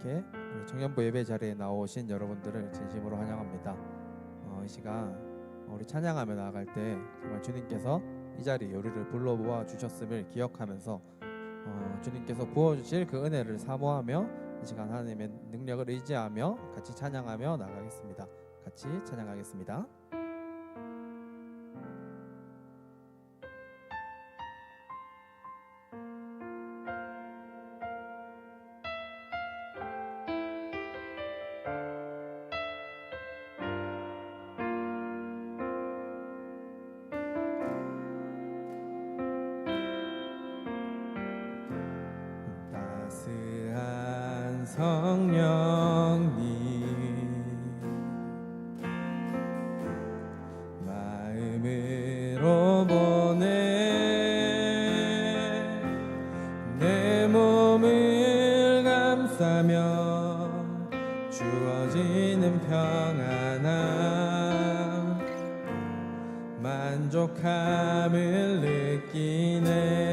이렇게 청년부 예배 자리에 나오신 여러분들을 진심으로 환영합니다. 어, 이 시간 우리 찬양하며 나아갈 때 정말 주님께서 이 자리에 우리를 불러 모아 주셨음을 기억하면서 어, 주님께서 부어 주실 그 은혜를 사모하며 이 시간 하나님의 능력을 의지하며 같이 찬양하며 나가겠습니다. 같이 찬양하겠습니다. 성령님. 마음으로 보내 내 몸을 감싸며 주어지는 평안함 만족함을 느끼네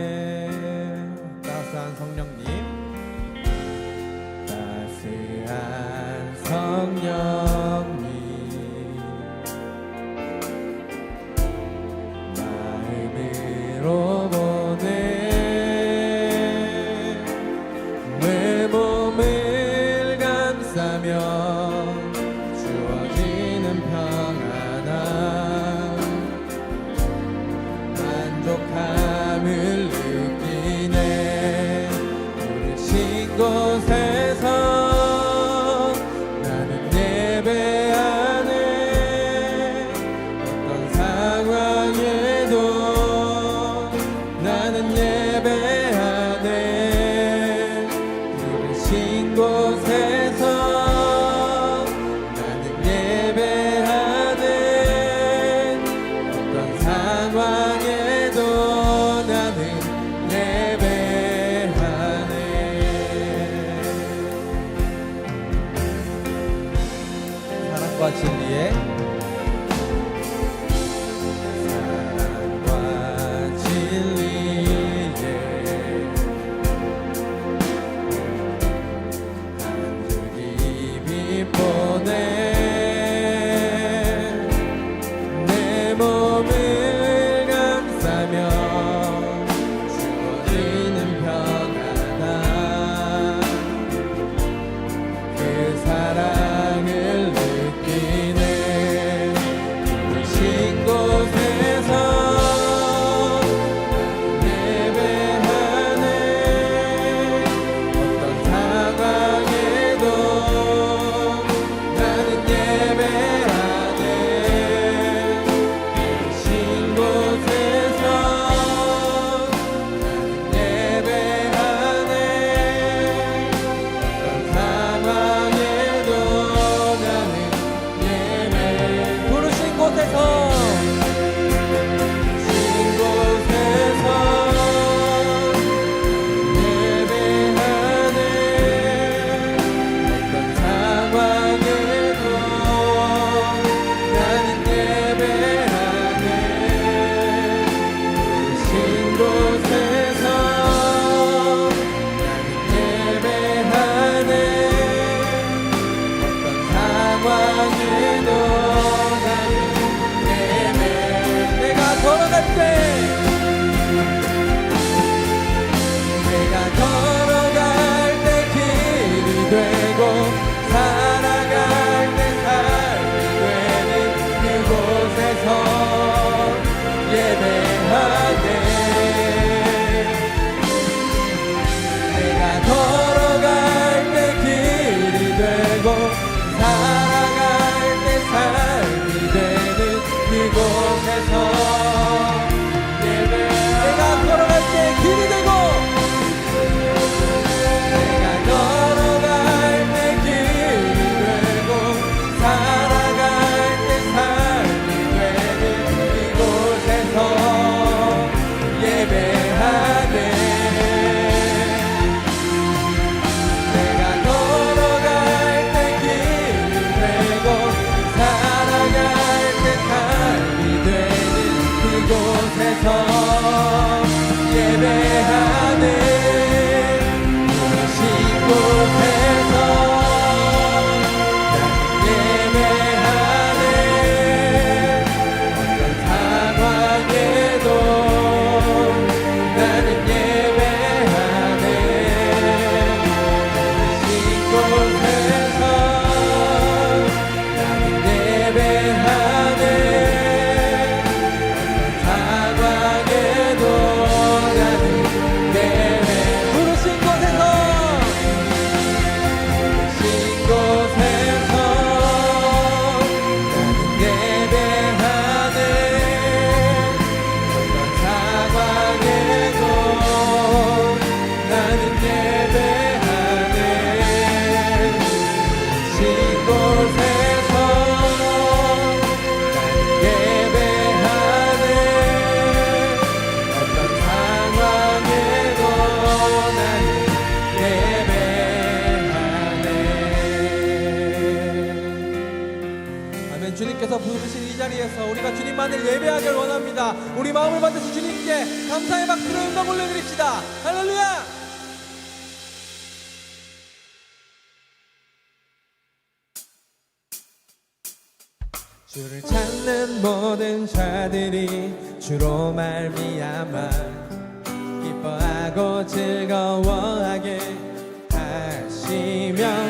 my 곳 살아갈 때 삶이 되는 그곳에서 앞에서 우리가 주님만을 예배하길 원합니다. 우리 마음을 받으신 주님께 감사의 박수로 영광 올려드립시다. 할렐루야! 주를 찾는 모든 자들이 주로 말미암아 기뻐하고 즐거워하게 하시면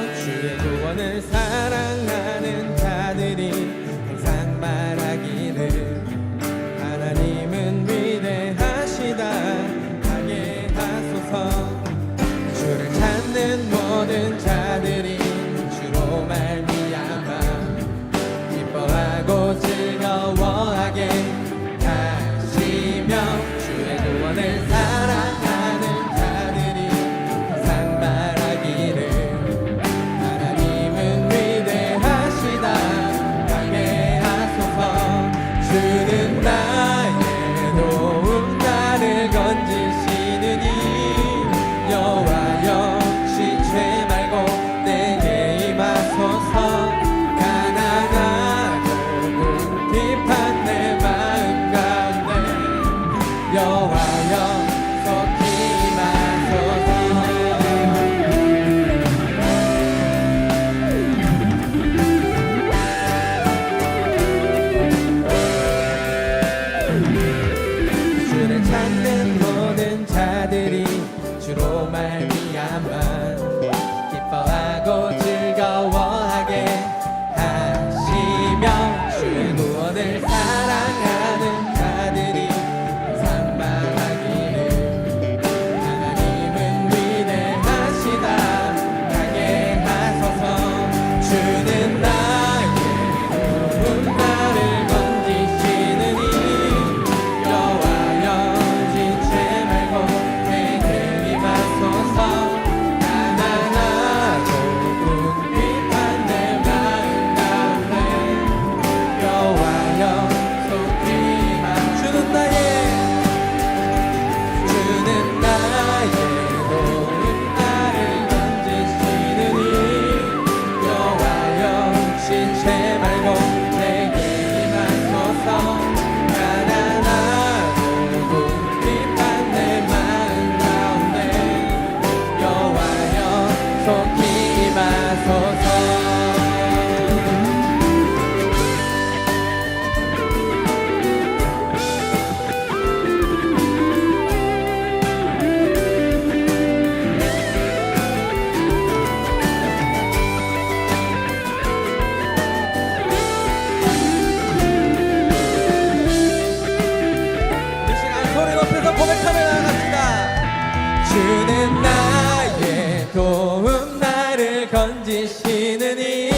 건지시는 이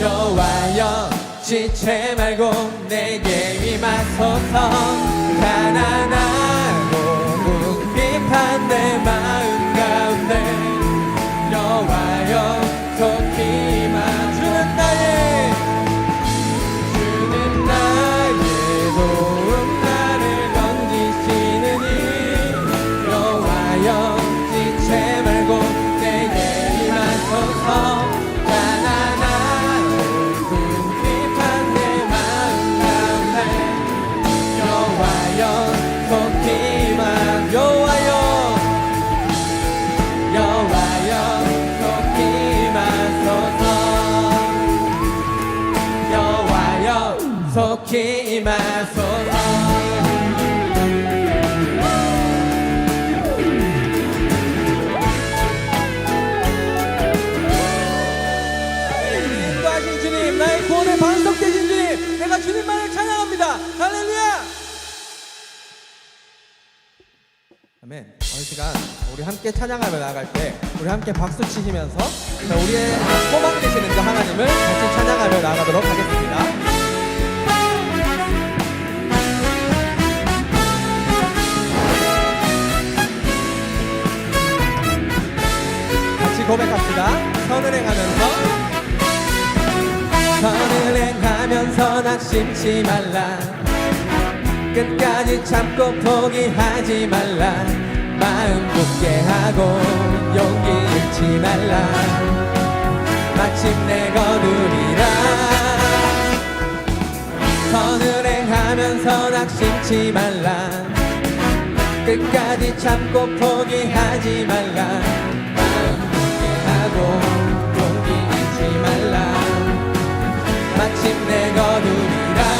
여와여 지체 말고 내게 임하소서. 가난한 함께 찬양하며 나갈 때 우리 함께 박수 치시면서 우리의 소망 되시는 그 하나님을 같이 찬양하며 나가도록 하겠습니다. 같이 고백합시다. 선을행하면서 선을행하면서 낙심치 말라 끝까지 참고 포기하지 말라 마음 곱게 하고 용기 잃지 말라. 마침내 거두리라. 선은행하면서 낙심치 말라. 끝까지 참고 포기하지 말라. 마음 곱게 하고 용기 잃지 말라. 마침내 거두리라.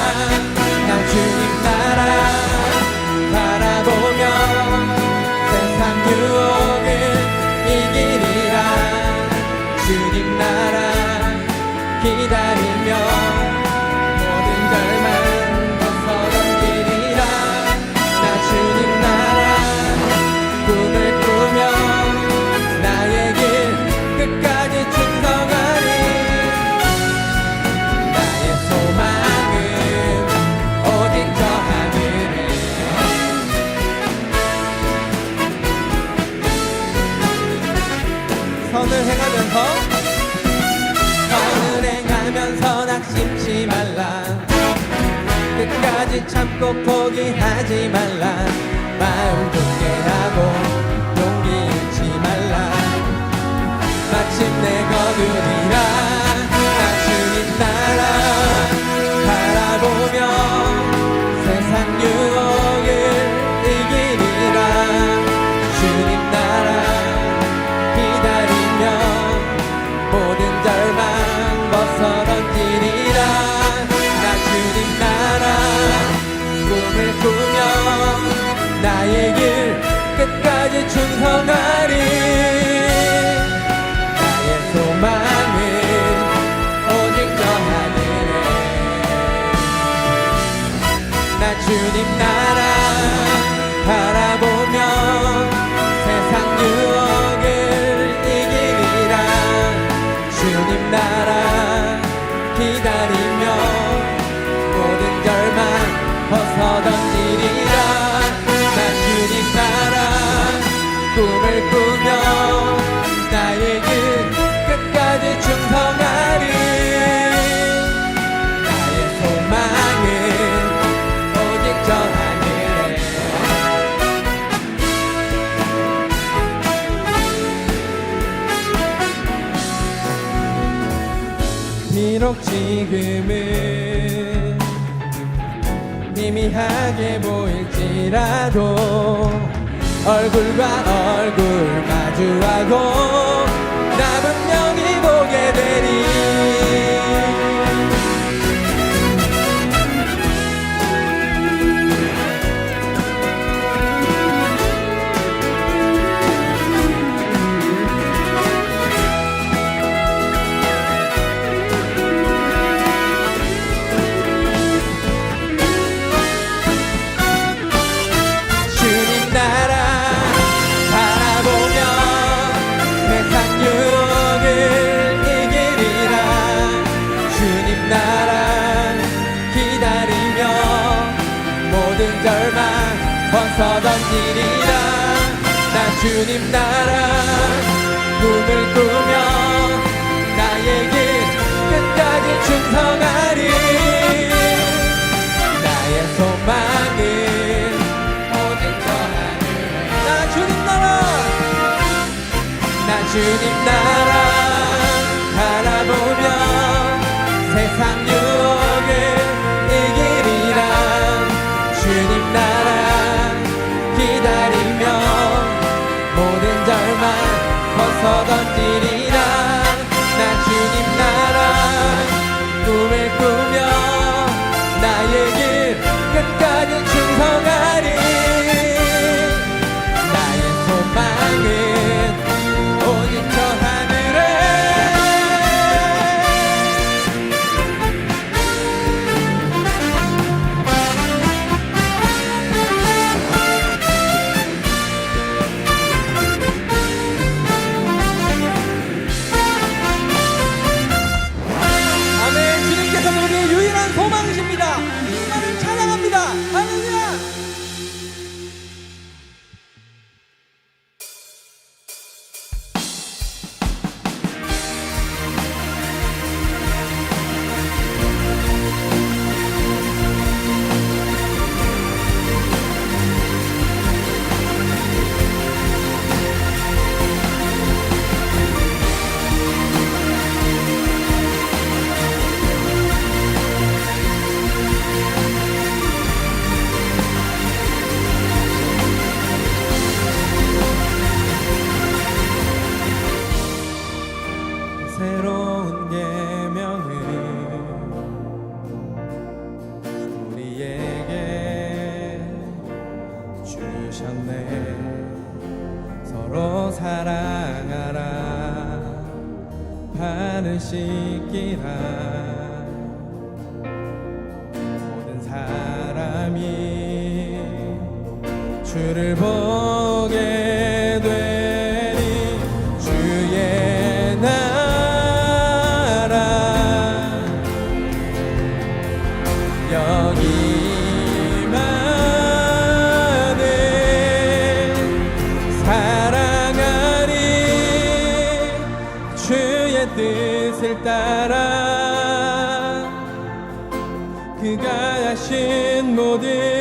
낙심치 말라. 끝까지 참고 포기하지 말라. 마음 굳게 하고 용기 잃지 말라. 마침내 거두리 끝까지 충성하리 나의 소망은 오직 저 하늘에. 나 주님 비록 지금은 미미하게 보일지라도 얼굴과 얼굴 마주하고 나 분명히 보게 되리 절망 벗어던지리라 나 주님 나라 꿈을 꾸며 길 끝까지 충성하리. 나의 소망은 오직 저 하늘에 나 주님 나라. 나 주님 나라. 바라보며 chegará. 뜻을 따라 그가 하신 모든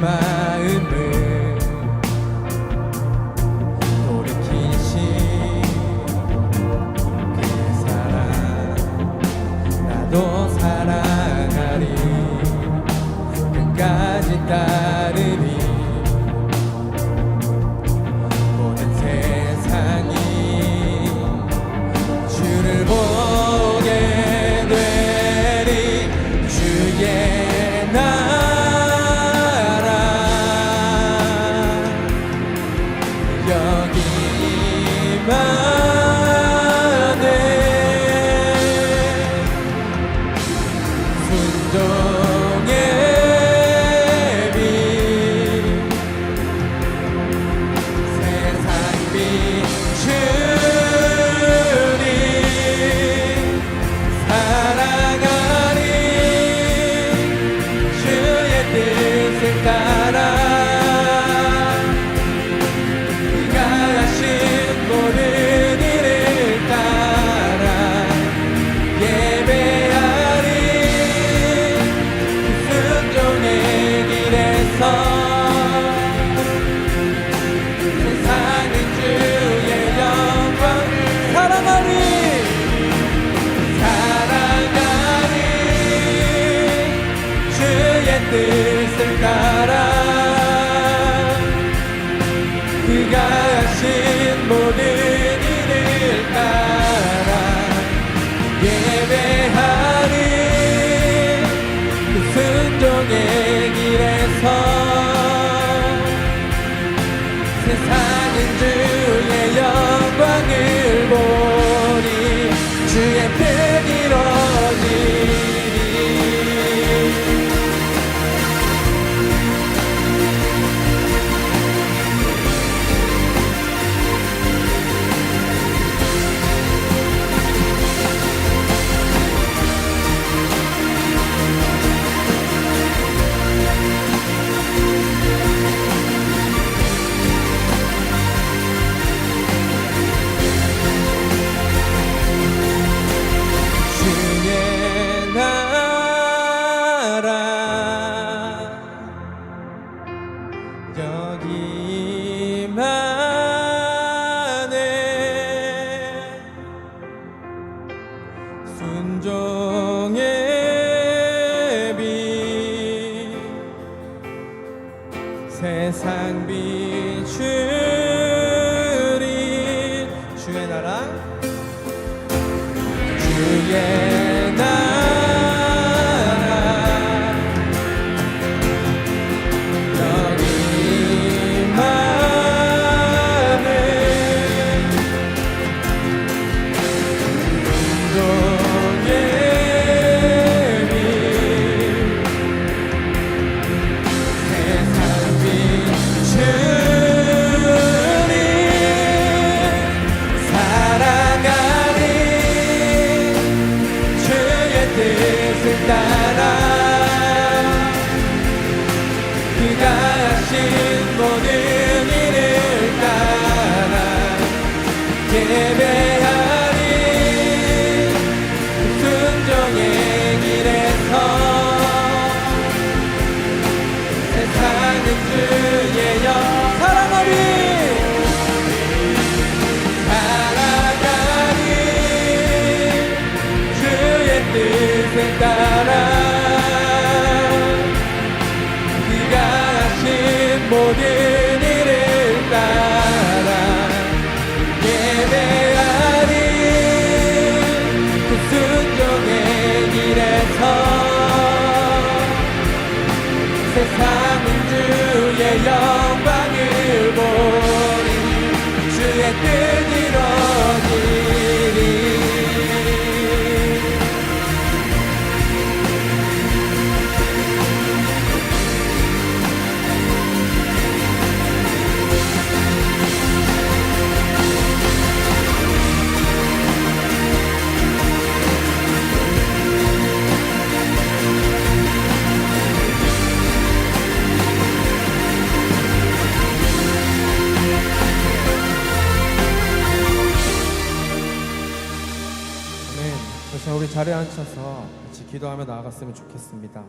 my 주의 나라. 주의 기도하며 나아갔으면 좋겠습니다.